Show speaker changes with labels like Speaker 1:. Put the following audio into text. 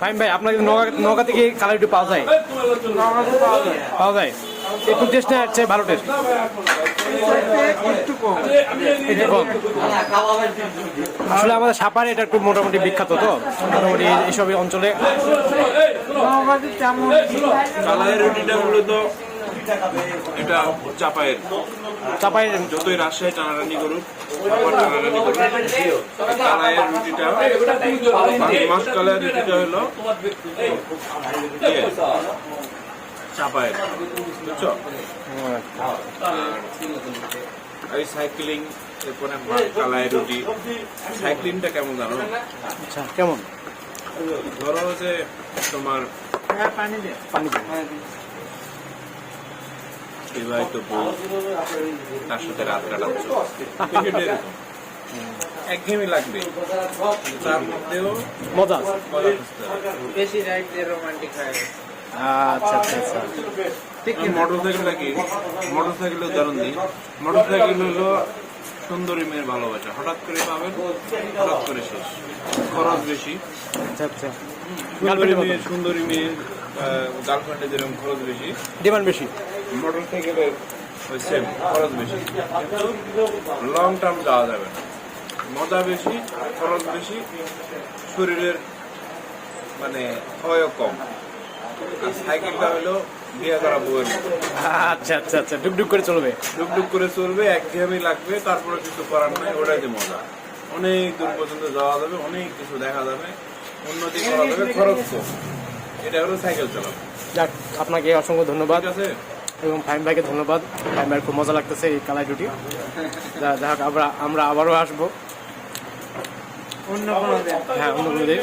Speaker 1: ফাইম ভাই আপনার নৌকা থেকে কালার একটু পাওয়া যায়? পাওয়া যায়। একটু টেস্ট চেয়ে ভালো টেস্ট আসলে আমাদের সাপারে এটা একটু মোটামুটি বিখ্যাত তো মোটামুটি এইসব অঞ্চলে।
Speaker 2: রুটিটা মূলত এটা চাপায়ের।
Speaker 1: চাপাই
Speaker 2: যতই রাজশাহী টানাটানি করুক টানাটানি করুক কালাইয়ের রুটিটা মাস কালাইয়ের রুটিটা হলো চাপায়ের বুঝছ? এই সাইক্লিং এরপরে কালাইয়ের রুটি। সাইক্লিংটা কেমন জানো?
Speaker 1: আচ্ছা কেমন?
Speaker 2: ধরো যে তোমার
Speaker 3: হ্যাঁ পানি
Speaker 1: পানি
Speaker 2: বিবাহিত বউ তার সাথে রাত কাটাচ্ছ একঘেয়েমি লাগবে। তার মধ্যেও
Speaker 1: মজা।
Speaker 3: বেশি রাইট দিয়ে রোমান্টিক হয়
Speaker 1: আচ্ছা আচ্ছা আচ্ছা।
Speaker 2: মোটর সাইকেলটা কি? মোটর সাইকেলের উদাহরণ দিই। মোটর সাইকেল হলো সুন্দরী মেয়ের ভালোবাসা। হঠাৎ করে পাবেন হঠাৎ করে শেষ। খরচ বেশি।
Speaker 1: আচ্ছা আচ্ছা।
Speaker 2: সুন্দরী মেয়ে সুন্দরী মেয়ের গার্লফ্রেন্ডের যেরকম খরচ বেশি
Speaker 1: ডিমান্ড বেশি।
Speaker 2: মোটর সাইকেলের ওই সেম খরচ বেশি। লং টার্ম যাওয়া যাবে না। মজা বেশি খরচ বেশি শরীরের মানে ক্ষয়ও কম। সাইকেলটা হলো বিয়ে করা বউয়ের
Speaker 1: আচ্ছা আচ্ছা আচ্ছা ডুবডুব করে চলবে।
Speaker 2: ডুকডুক করে চলবে একঘেয়েমি লাগবে তারপরে কিছু করার নাই ওটাই যে মজা। অনেক দূর পর্যন্ত যাওয়া যাবে অনেক কিছু দেখা যাবে উন্নতি করা যাবে খরচ এটা হলো সাইকেল চালানো।
Speaker 1: যাক আপনাকে অসংখ্য ধন্যবাদ
Speaker 2: আছে?
Speaker 1: এবং ফাইম ভাইকে ধন্যবাদ। ফাইম ভাইয়ের খুব মজা লাগতেছে এই কালাই ডুটি। যা যাক আমরা আমরা আবারও আসব।
Speaker 3: অন্য কোনো দেন।
Speaker 1: হ্যাঁ অন্য কোনো দিন।